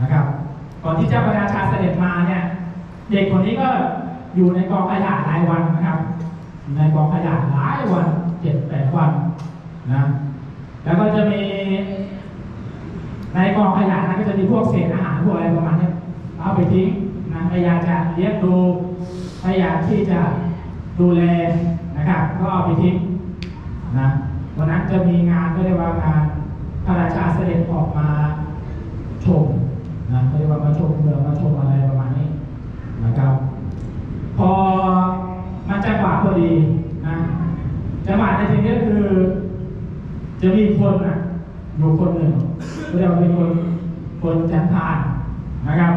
นะครับ ก่อนที่เจ้าพระราชาเสด็จมาเนี่ย เด็กคนนี้ก็อยู่ในกองขยะหลายวันนะครับ ในกองขยะหลายวันเจ็ดแปดวันนะ แล้วก็จะมีในกองขยะนั้นก็จะมีพวกเศษอาหารพวกอะไรประมาณนี้เอาไปทิ้งนะพยายามจะเลี้ยงดูพยายามที่จะดูแลนะครับก็เอาไปทิ้งนะวันนั้นจะมีงานก็เรียกว่างานพระราชาเสด็จออกมาชม นะเขาเรียกว่ามาชมเมืองมาชมอะไรประมาณนี้นะครับ พอมันจังหวะพอดีนะจังหวะในที่นี้ก็คือ จะมีคนอะอยู่คนหนึ่งเรียกว่าเป็นคนคนจันทานนะครับ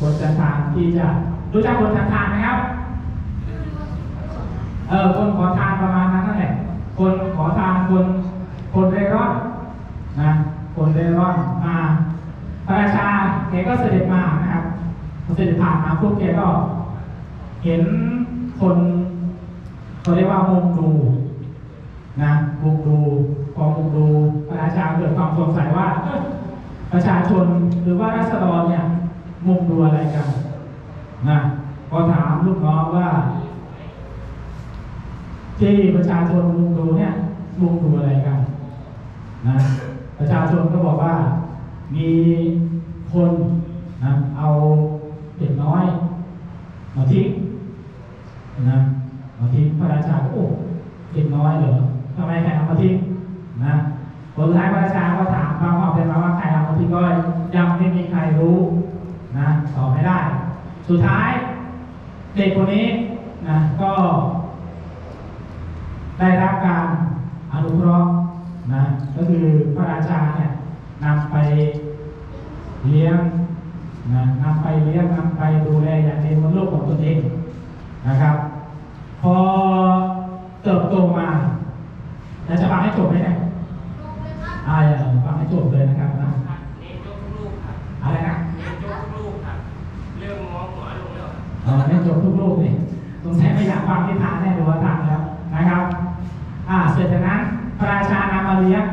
คนจันทานที่จะรู้จักคนจันทานไหมครับเออคนขอทานประมาณนั้นนั่นแหละคนขอทานคนคนเร่ร่อนนะคนเร่ร่อนมา พระราชาแกก็เสด็จมานะครับเสด็จผ่านมาพวกแกก็เห็นคนเขาเรียกว่ามุงดูนะมุงดูพอมุงดูพระราชาเกิดความสงสัยว่าประชาชนหรือว่าราษฎรเนี่ยมุงดูอะไรกันนะก็ถามลูกน้องว่า ที่ประชาชนมุงดูเนี่ยมุงดูอะไรกันนะประชาชนก็บอกว่า มีคนนะเอาเด็กน้อยมาทิ้งนะมาทิ้งพระราชาก็โอ้เด็กน้อยเหรอทำไมใครเอามาทิ้งนะผลสุดท้ายพระราชาก็ถามความออกเป็นมาว่าใครเอามาทิ้งก็ยังไม่มีใครรู้นะตอบไม่ได้ สุดท้าย เด็กคนนี้นะก็ ได้รับการอนุเคราะห์นะก็คือพระราชาเนี่ยนำไปเลี้ยงนะนำไปเลี้ยงนำไปดูแลอย่างดีบนโลกของตนเองนะครับ พอเติบโตมาแล้วจะฟังให้จบไหมเนี่ยอ่าอย่าฟังให้จบเลยนะครับนะ ครับเน้นยกลูกครับ อะไรนะ เน้นยกลูกครับ เริ่มมองหัวลงแล้ว จบทุกรูปนี่สงสัยไม่อยากฟังนิทานแน่ดูว่าทางแล้วนะครับ อ่าเสร็จจากนั้นพระราชานำมาเลี้ยง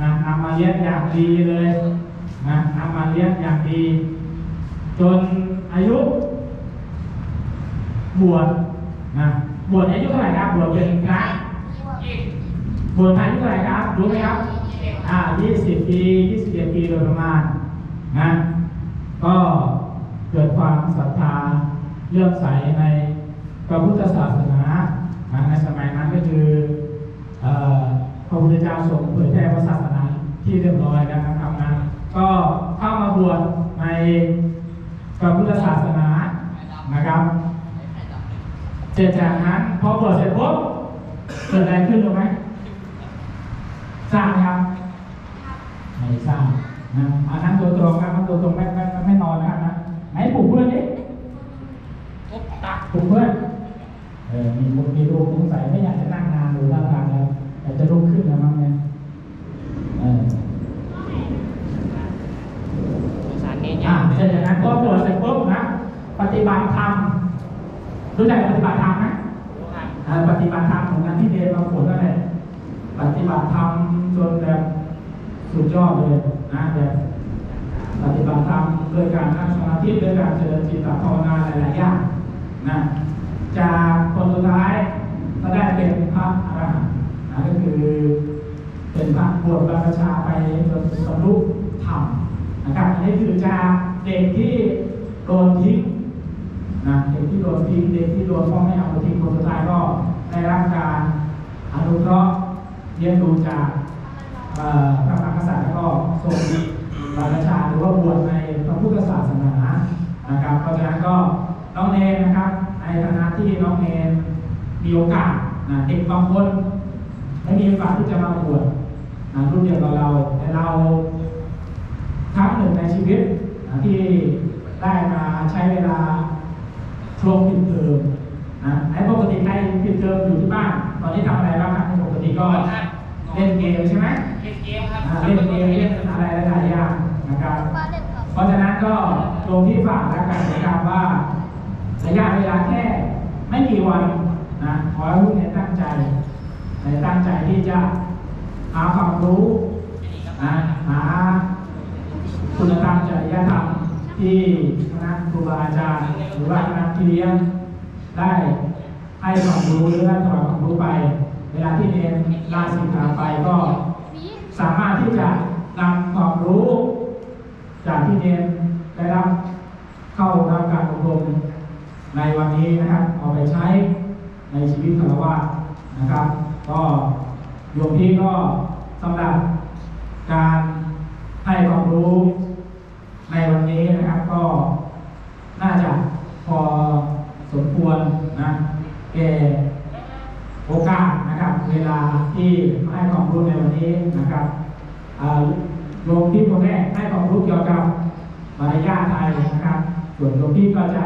นะนำมาเลี้ยงอย่างดีเลยนะนำมาเลี้ยงอย่างดี จนอายุ บวชนะบวชอายุเท่าไหร่ครับบวชเป็นพระบบวชอายุเท่าไหร่ครับรู้ไหมครับอ่า20 ปี 21 ปีโดยประมาณนะก็เกิดความศรัทธา เลื่อมใสในพระพุทธศาสนาในสมัยนั้นก็คือพระพุทธเจ้าทรงเผยแพร่พระศาสนาที่เรียบร้อยนะครับนะก็เข้ามาบวชในพระพุทธศาสนานะครับเสร็จจากนั้นพอบวชเสร็จปุ๊บเกิดอะไรขึ้นรู้ไหมทราบไหมครับ ไม่ทราบนะอันนั้นตัวตรงครับมันตัวตรงไม่ไม่ไม่ไม่นอนนะครับนะไหนปลุกเพื่อนดิ ทุบตัก ปลุกเพื่อนเออมีคนมีรูปสงสัยไม่อยากจะนั่งนานดูท่าทางแล้วอยากจะลุกขึ้นแล้วมั้งเนี่ยเออ ภาษาเน้น อ่าเสร็จจากนั้นก็บวชเสร็จปุ๊บนะปฏิบัติธรรมรู้จักปฏิบัติธรรมไหม รู้ครับ อ่าปฏิบัติธรรมของงานที่เรียนมาผลนั่นแหละปฏิบัติธรรมจนแบบสุดย อดเลยนะแบบปฏิบัติธรรมโดยการนั่งสมาธิโดยการเจริญจิตตภาวนาหลายๆอย่างนะจากคนสุดท้ายก็ได้เป็นพระอรหันต์นะก็คือเป็นพระบวชบรรพชาไปจนบรรลุธรรมนะครับอันนี้คือจากเด็กที่โดนทิ้งนะเด็กที่โดนทิ้งเด็กที่โดนพ่อแม่เอามาทิ้งคนสุดท้ายก็ได้รับการอนุเคราะห์เลี้ยงดูจาก พระมหากษัตริย์แล้วก็ทรงบรรพชาหรือว่าบวชในพระพุทธศาสนานะครับเพราะฉะนั้นก็น้องเนนนะครับ ในฐานะที่น้องเนนมีโอกาสนะเด็กบางคนไม่มีโอกาสที่จะมาบวชนะรุ่นเดียวกับเราแต่เราครั้งหนึ่งในชีวิตนะที่ได้มาใช้เวลาช่วงปิดเทอมนะไอ้ปกติใครปิดเทอมอยู่ที่บ้าน ตอนนี้ทำอะไรบ้างครับปกติก็ เล่นเกมใช่ไหมเล่นเกมครับอ่าเล่นเกมเล่นอะไรหลายๆอย่างนะครับ เพราะฉะนั้นก็ตรงที่ฝากแล้วกันนะครับว่าระยะเวลาแค่ไม่กี่วันนะขอให้ทุกท่านตั้งใจในตั้งใจที่จะหาความรู้นะหาคุณธรรมจริยธรรมที่คณะครูบาอาจารย์หรือว่าคณะพี่เลี้ยงได้ให้ความรู้หรือได้ถวายความรู้ไป เวลาที่เรียนลาสิกขาไปก็สามารถที่จะนำความรู้ จากที่เรียนได้รับเข้ารับการอบรมในวันนี้นะครับเอาไปใช้ในชีวิตคารวะนะครับ ก็โยมพี่ก็สำหรับการให้ความรู้ในวันนี้นะครับก็น่าจะพอสมควรนะแก่โอกาส เวลาที่ให้ความรู้ในวันนี้นะครับอ่าโยมพี่คนแรกให้ความรู้เกี่ยวกับมารยาทไทยนะครับ ส่วนโยมพี่ก็จะ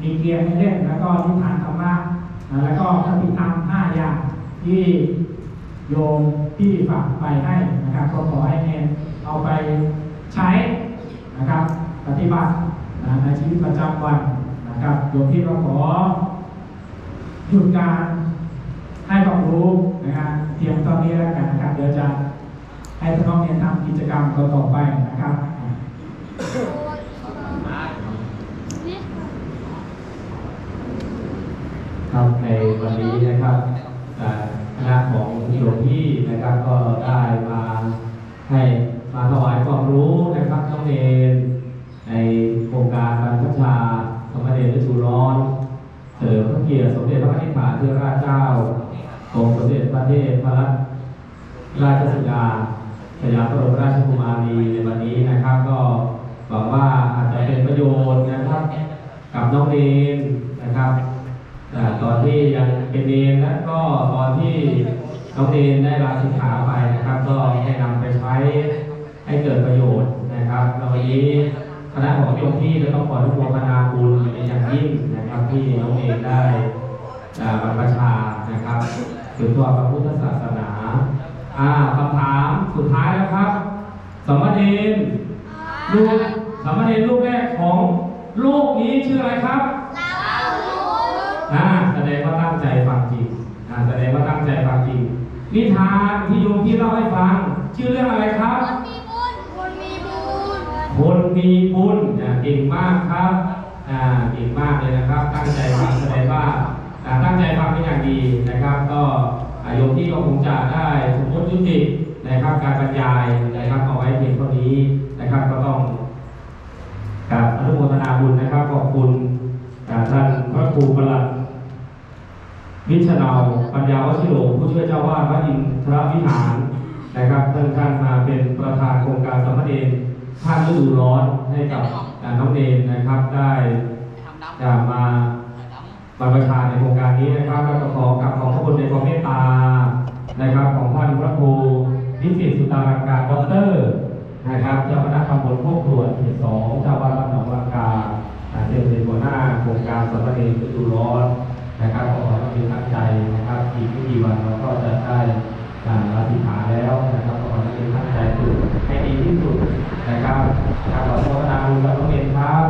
มีเกียร์ให้เล่นแล้วก็นิทานธรรมะแล้วก็คติธรรมห้าอย่างที่โยมที่ฝากไปให้นะครับก็ขอให้เนนเอาไปใช้นะครับ ปฏิบัติในชีวิตประจำวันนะครับโยมที่ก็ขอหยุดการ ให้ความรู้นะครับเตรียมตอนนี้แล้วกันนะครับเดี๋ยวจะให้ท่านน้องเนนทำกิจกรรมต่อไปนะครับครับในวันนี้นะครับอ่าคณะของหลวงพี่นะครับก็ได้มาให้มาถวายความรู้นะครับน้องเนรในโครงการบรรพชาสมเด็จพระจุร้อน เสริมพระเกียรติสมเด็จพระนิธิฐานเทพราชเจ้ากรมสมเด็จพระเทพพระรัตนราชสุดาสยามบรมราชกุมารีในวันนี้นะครับ ก็หวังว่าอาจจะเป็นประโยชน์นะครับ กับน้องเนรนะครับ อ่าตอนที่ยังเป็นเนรและก็ตอนที่น้องเนรได้ลาสิกขาไปนะครับ ก็ให้นำไป ใช้ให้เกิดประโยชน์นะครับแล้ววันนี้คณะของโยมที่จะต้องขออนุโมทนาบุญเป็นอย่างยิ่งนะครับที่น้องเนรได้อ่าบรรพชานะครับสืบทอดพระพุทธศาสนาอ่าคำถามสุดท้ายแล้วครับ สมณเณรลูกสมณเณรลูกแรกของโลกนี้ชื่ออะไรครับอ่าแสดงว่าตั้งใจฟังจริงอ่าแสดงว่าตั้งใจฟังจริง นิทานที่โยมพี่เล่าให้ฟัง ชื่อเรื่องอะไรครับ คนมีบุญอ่าเก่งมากครับอ่าเก่งมากเลยนะครับ ตั้งใจฟังแสดงว่าอ่าตั้งใจฟังเป็นอย่างดีนะครับ ก็อ่าโยมพี่ก็คงจะได้สมมติยุตินะครับการบรรยายนะครับเอาไว้เพียงเท่านี้นะครับ ก็ต้องกราบอนุโมทนาบุญนะครับขอบคุณอ่าท่านพระครูประหลัด วิชนาปัญญาวชิโรผู้ช่วยเจ้าวาดวัดอินทรวิหารนะครับท่านท่านมาเป็นประธานโครงการสมเณรท่านฤดูร้อนให้กับน้องเนรนะครับได้จะมาบรรพชาในโครงการนี้นะครับแล้วก็ขอกราบขอบพระคุณในความเมตตานะครับของท่านพระครูนิสิตสุตารังการด็อกเตอร์นะครับเจ้าคณะตำบลพวกครวญเขตสองเจ้าวัดวัดหนองลังกาเจ้าเป็นหัวหน้าโครงการสมเณรฤดูร้อน กี่วันเราก็จะได้อ่าลาสิกขาแล้วนะครับก็ขอให้มีตั้งใจฝึกให้ดีที่สุดนะครับการขอโทษนาบุญกับน้องเอ็นครับ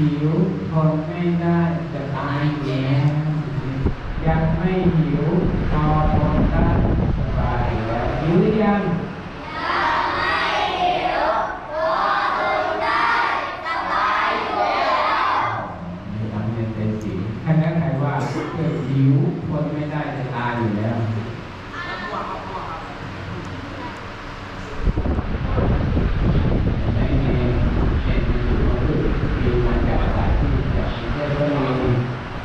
หิวทนไม่ได้จะตายอยู่แล้วยังไม่หิวพอทนได้สบายแล้วหิวหรือยัง มีทำเงินเป็นสีแค่นั้นใครว่าเกิดหิวทนไม่ได้จะตายอยู่แล้วในเมนเป็นอยู่มาจากสายที่จากกรุงเทพก็มี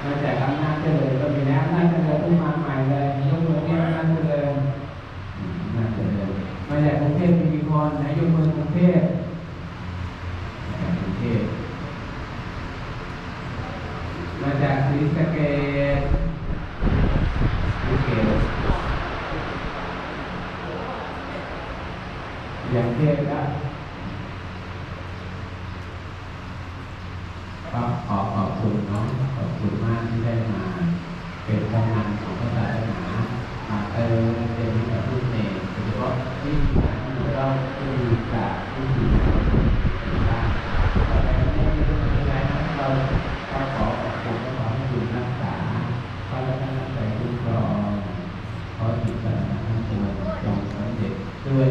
มาจากอำนาจเจริญก็มีแล้วอำนาจเจริญเพิ่งมาใหม่เลยยกมือเนี่ยอำนาจเจริญอำนาจเจริญมาจากกรุงเทพมีกี่คนนะยกมือกรุงเทพมาจากกรุงเทพ มาจากศรีสะเกษศรีสะเกษ อย่างเทพก็ก็ขอขอบคุณเนาะขอบคุณมากที่ได้มา เป็นพงานของพระศาสนามาเติมเต็มกับทุกเนรโดยเฉพาะที่การที่เราที่มีจากที่มีเราได้ไม่ได้เราขอขอบคุณขอให้คุณรักษาพระรัตนตรัยคุ้มครองขอจิตใจทั้งปวงจงสำเร็จด้วย